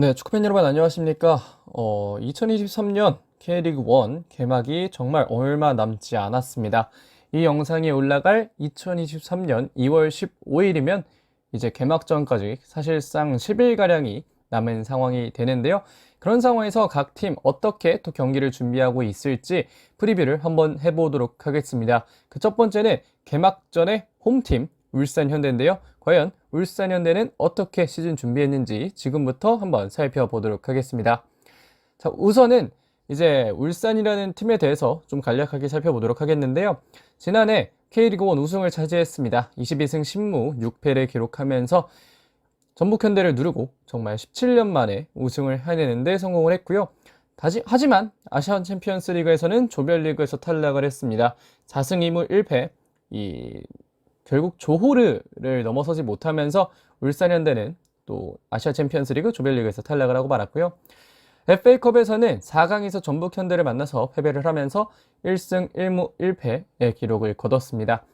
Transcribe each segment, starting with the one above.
네, 축구팬 여러분 안녕하십니까? 어, 2023년 K리그 1 개막이 정말 얼마 남지 않았습니다. 이 영상이 올라갈 2023년 2월 15일이면 이제 개막전까지 사실상 10일가량이 남은 상황이 되는데요. 그런 상황에서 각 팀 어떻게 또 경기를 준비하고 있을지 프리뷰를 한번 해보도록 하겠습니다. 그 첫 번째는 개막전의 홈팀 울산 현대인데요. 과연 울산 현대는 어떻게 시즌 준비했는지 지금부터 한번 살펴보도록 하겠습니다. 자, 우선은 이제 울산이라는 팀에 대해서 좀 간략하게 살펴보도록 하겠는데요. 지난해 K리그1 우승을 차지했습니다. 22승 10무 6패를 기록하면서 전북현대를 누르고 정말 17년 만에 우승을 해내는데 성공을 했고요. 다시, 하지만 아시안 챔피언스 리그에서는 조별리그에서 탈락을 했습니다. 4승 2무 1패, 이 결국 조호르를 넘어서지 못하면서 울산현대는 또 아시아 챔피언스 리그 조별리그에서 탈락을 하고 말았고요. FA컵에서는 4강에서 전북현대를 만나서 패배를 하면서 1승 1무 1패의 기록을 거뒀습니다.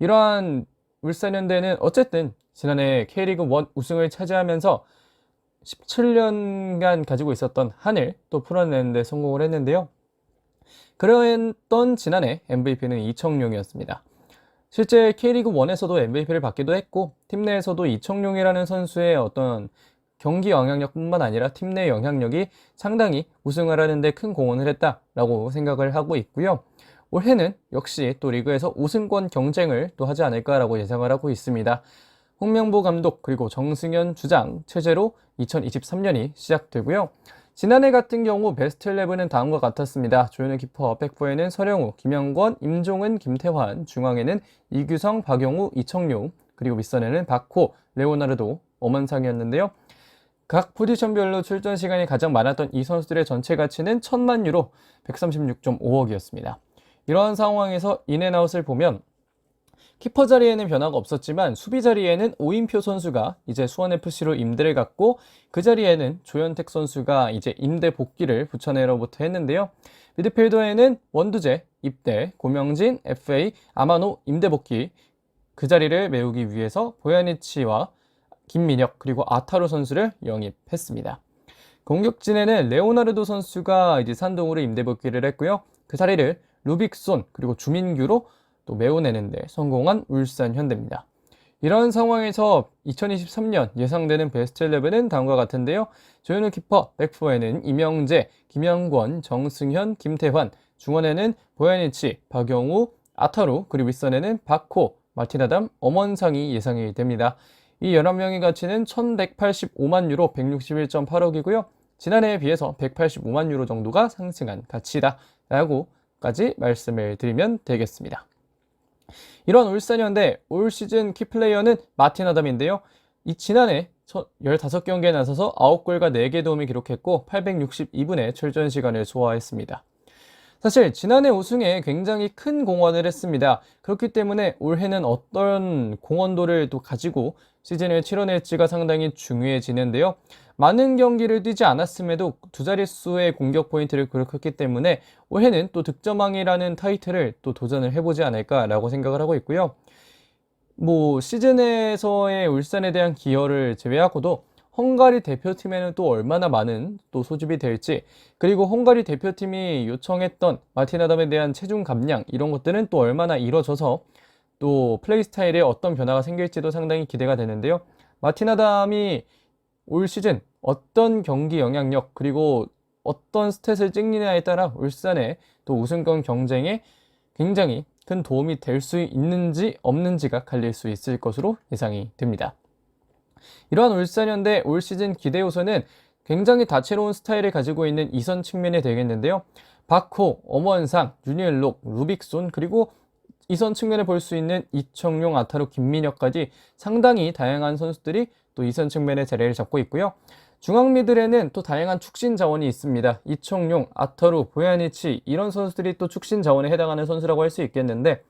이러한 울산현대는 어쨌든 지난해 K리그 1 우승을 차지하면서 17년간 가지고 있었던 한을 또 풀어내는데 성공을 했는데요. 그랬던 지난해 MVP는 이청용이었습니다. 실제 K리그 1에서도 MVP를 받기도 했고 팀 내에서도 이청용이라는 선수의 어떤 경기 영향력뿐만 아니라 팀 내 영향력이 상당히 우승을 하는데 큰 공헌을 했다라고 생각을 하고 있고요. 올해는 역시 또 리그에서 우승권 경쟁을 또 하지 않을까라고 예상을 하고 있습니다. 홍명보 감독 그리고 정승현 주장 체제로 2023년이 시작되고요. 지난해 같은 경우 베스트 11은 다음과 같았습니다. 조현우 키퍼, 백포에는 서령우, 김영권, 임종은, 김태환, 중앙에는 이규성, 박용우, 이청용, 그리고 윗선에는 박호, 레오나르도, 엄원상이었는데요. 각 포지션별로 출전 시간이 가장 많았던 이 선수들의 전체 가치는 1000만 유로 136.5억이었습니다. 이러한 상황에서 인앤아웃을 보면 키퍼 자리에는 변화가 없었지만 수비 자리에는 오인표 선수가 이제 수원FC로 임대를 갔고 그 자리에는 조현택 선수가 이제 임대 복귀를 부천에로부터 했는데요. 미드필더에는 원두재 입대, 고명진, FA, 아마노 임대 복귀 그 자리를 메우기 위해서 보야니치와 김민혁 그리고 아타루 선수를 영입했습니다. 공격진에는 레오나르도 선수가 이제 산동으로 임대 복귀를 했고요. 그 자리를 루빅손 그리고 주민규로 또 메워내는데 성공한 울산 현대입니다. 이런 상황에서 2023년 예상되는 베스트 11은 다음과 같은데요. 조현우 키퍼, 백포에는 이명재, 김영권, 정승현, 김태환, 중원에는 보야니치, 박영우, 아타루, 그리고 윗선에는 박호, 마티나담, 엄원상이 예상이 됩니다. 이 11명의 가치는 1185만 유로 161.8억이고요. 지난해에 비해서 185만 유로 정도가 상승한 가치다 라고까지 말씀을 드리면 되겠습니다. 이런 울산현대 올 시즌 키플레이어는 마틴 아담인데요. 이 지난해 15경기에 나서서 9골과 4개 도움을 기록했고 862분의 출전 시간을 소화했습니다. 사실 지난해 우승에 굉장히 큰 공헌을 했습니다. 그렇기 때문에 올해는 어떤 공헌도를 또 가지고 시즌을 치러낼지가 상당히 중요해지는데요. 많은 경기를 뛰지 않았음에도 두 자릿수의 공격 포인트를 기록했기 때문에 올해는 또 득점왕이라는 타이틀을 또 도전을 해보지 않을까라고 생각을 하고 있고요. 뭐 시즌에서의 울산에 대한 기여를 제외하고도 헝가리 대표팀에는 또 얼마나 많은 또 소집이 될지 그리고 헝가리 대표팀이 요청했던 마틴 아담에 대한 체중 감량 이런 것들은 또 얼마나 이뤄져서 또 플레이 스타일에 어떤 변화가 생길지도 상당히 기대가 되는데요. 마틴 아담이 올 시즌 어떤 경기 영향력 그리고 어떤 스탯을 찍느냐에 따라 울산의 또 우승권 경쟁에 굉장히 큰 도움이 될 수 있는지 없는지가 갈릴 수 있을 것으로 예상이 됩니다. 이러한 울산현대 올 시즌 기대 요소는 굉장히 다채로운 스타일을 가지고 있는 이선 측면이 되겠는데요. 박호, 엄원상, 유니엘록, 루빅손 그리고 이선 측면에 볼 수 있는 이청용, 아타루, 김민혁까지 상당히 다양한 선수들이 또 이선 측면에 자리를 잡고 있고요. 중앙 미들에는 또 다양한 축신 자원이 있습니다. 이청용, 아타루, 보야니치 이런 선수들이 또 축신 자원에 해당하는 선수라고 할 수 있겠는데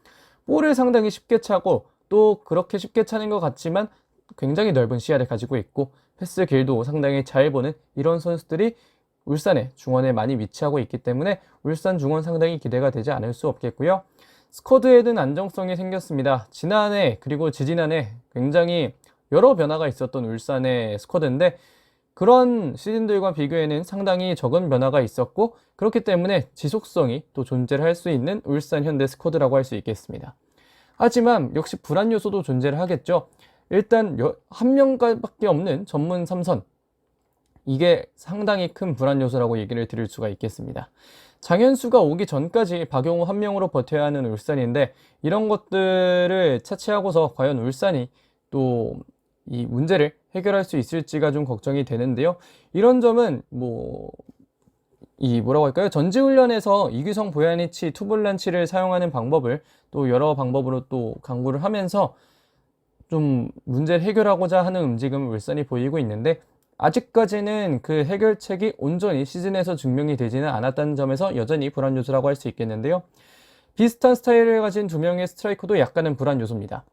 볼을 상당히 쉽게 차고 또 그렇게 쉽게 차는 것 같지만 굉장히 넓은 시야를 가지고 있고 패스 길도 상당히 잘 보는 이런 선수들이 울산의 중원에 많이 위치하고 있기 때문에 울산 중원 상당히 기대가 되지 않을 수 없겠고요. 스쿼드에는 안정성이 생겼습니다. 지난해 그리고 지지난해 굉장히 여러 변화가 있었던 울산의 스쿼드인데 그런 시즌들과 비교에는 상당히 적은 변화가 있었고 그렇기 때문에 지속성이 또 존재를 할 수 있는 울산 현대 스쿼드라고 할 수 있겠습니다. 하지만 역시 불안 요소도 존재를 하겠죠. 일단 여- 한 명밖에 없는 전문 삼선 이게 상당히 큰 불안 요소라고 얘기를 드릴 수가 있겠습니다. 장현수가 오기 전까지 박용호 한 명으로 버텨야 하는 울산인데 이런 것들을 차치하고서 과연 울산이 또 이 문제를 해결할 수 있을지가 좀 걱정이 되는데요. 이런 점은 뭐 이 뭐라고 할까요? 전지훈련에서 이규성 보야니치 투볼란치를 사용하는 방법을 또 여러 방법으로 또 강구를 하면서 좀 문제를 해결하고자 하는 움직임을 울산이 보이고 있는데 아직까지는 그 해결책이 온전히 시즌에서 증명이 되지는 않았다는 점에서 여전히 불안 요소라고 할 수 있겠는데요. 비슷한 스타일을 가진 두 명의 스트라이커도 약간은 불안 요소입니다.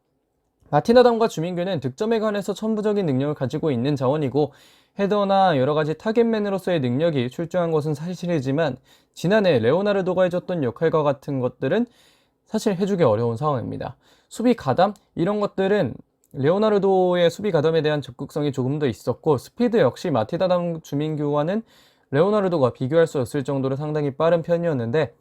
마티나담과 주민규는 득점에 관해서 천부적인 능력을 가지고 있는 자원이고 헤더나 여러 가지 타겟맨으로서의 능력이 출중한 것은 사실이지만 지난해 레오나르도가 해줬던 역할과 같은 것들은 사실 해주기 어려운 상황입니다. 수비 가담 이런 것들은 레오나르도의 수비 가담에 대한 적극성이 조금 더 있었고 스피드 역시 마티다담 주민규와는 레오나르도가 비교할 수 없을 정도로 상당히 빠른 편이었는데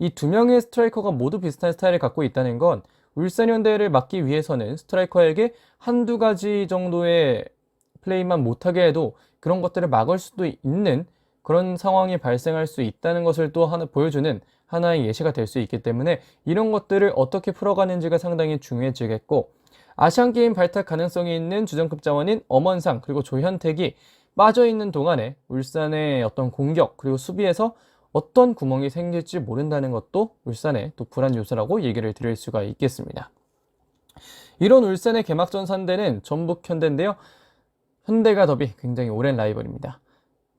이 두 명의 스트라이커가 모두 비슷한 스타일을 갖고 있다는 건 울산 현대를 막기 위해서는 스트라이커에게 한두 가지 정도의 플레이만 못하게 해도 그런 것들을 막을 수도 있는 그런 상황이 발생할 수 있다는 것을 또 하나 보여주는 하나의 예시가 될 수 있기 때문에 이런 것들을 어떻게 풀어가는지가 상당히 중요해지겠고 아시안게임 발탁 가능성이 있는 주전급 자원인 엄원상 그리고 조현택이 빠져있는 동안에 울산의 어떤 공격 그리고 수비에서 어떤 구멍이 생길지 모른다는 것도 울산의 또 불안 요소라고 얘기를 드릴 수가 있겠습니다. 이런 울산의 개막전 상대는 전북 현대인데요. 현대가 더비 굉장히 오랜 라이벌입니다.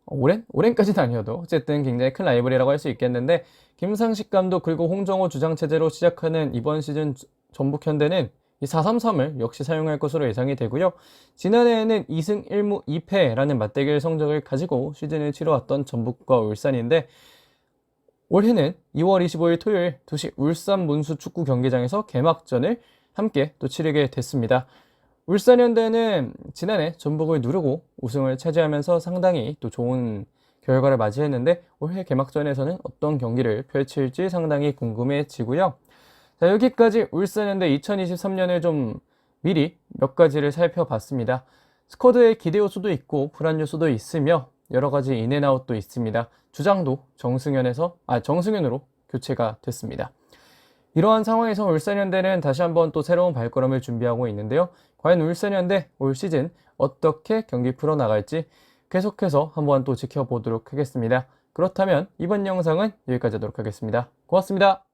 어, 오랜? 오랜까지는 아니어도 어쨌든 굉장히 큰 라이벌이라고 할 수 있겠는데 김상식 감독 그리고 홍정호 주장 체제로 시작하는 이번 시즌 전북 현대는 이 4-3-3을 역시 사용할 것으로 예상이 되고요. 지난해에는 2승 1무 2패라는 맞대결 성적을 가지고 시즌을 치러왔던 전북과 울산인데 올해는 2월 25일 토요일 2시 울산 문수 축구 경기장에서 개막전을 함께 또 치르게 됐습니다. 울산현대는 지난해 전북을 누르고 우승을 차지하면서 상당히 또 좋은 결과를 맞이했는데 올해 개막전에서는 어떤 경기를 펼칠지 상당히 궁금해지고요. 자, 여기까지 울산현대 2023년을 좀 미리 몇 가지를 살펴봤습니다. 스쿼드의 기대 요소도 있고 불안 요소도 있으며 여러 가지 인앤아웃도 있습니다. 주장도 정승현에서 아 정승현으로 교체가 됐습니다. 이러한 상황에서 울산현대는 다시 한번 또 새로운 발걸음을 준비하고 있는데요. 과연 울산현대 올 시즌 어떻게 경기 풀어나갈지 계속해서 한번 또 지켜보도록 하겠습니다. 그렇다면 이번 영상은 여기까지 하도록 하겠습니다. 고맙습니다.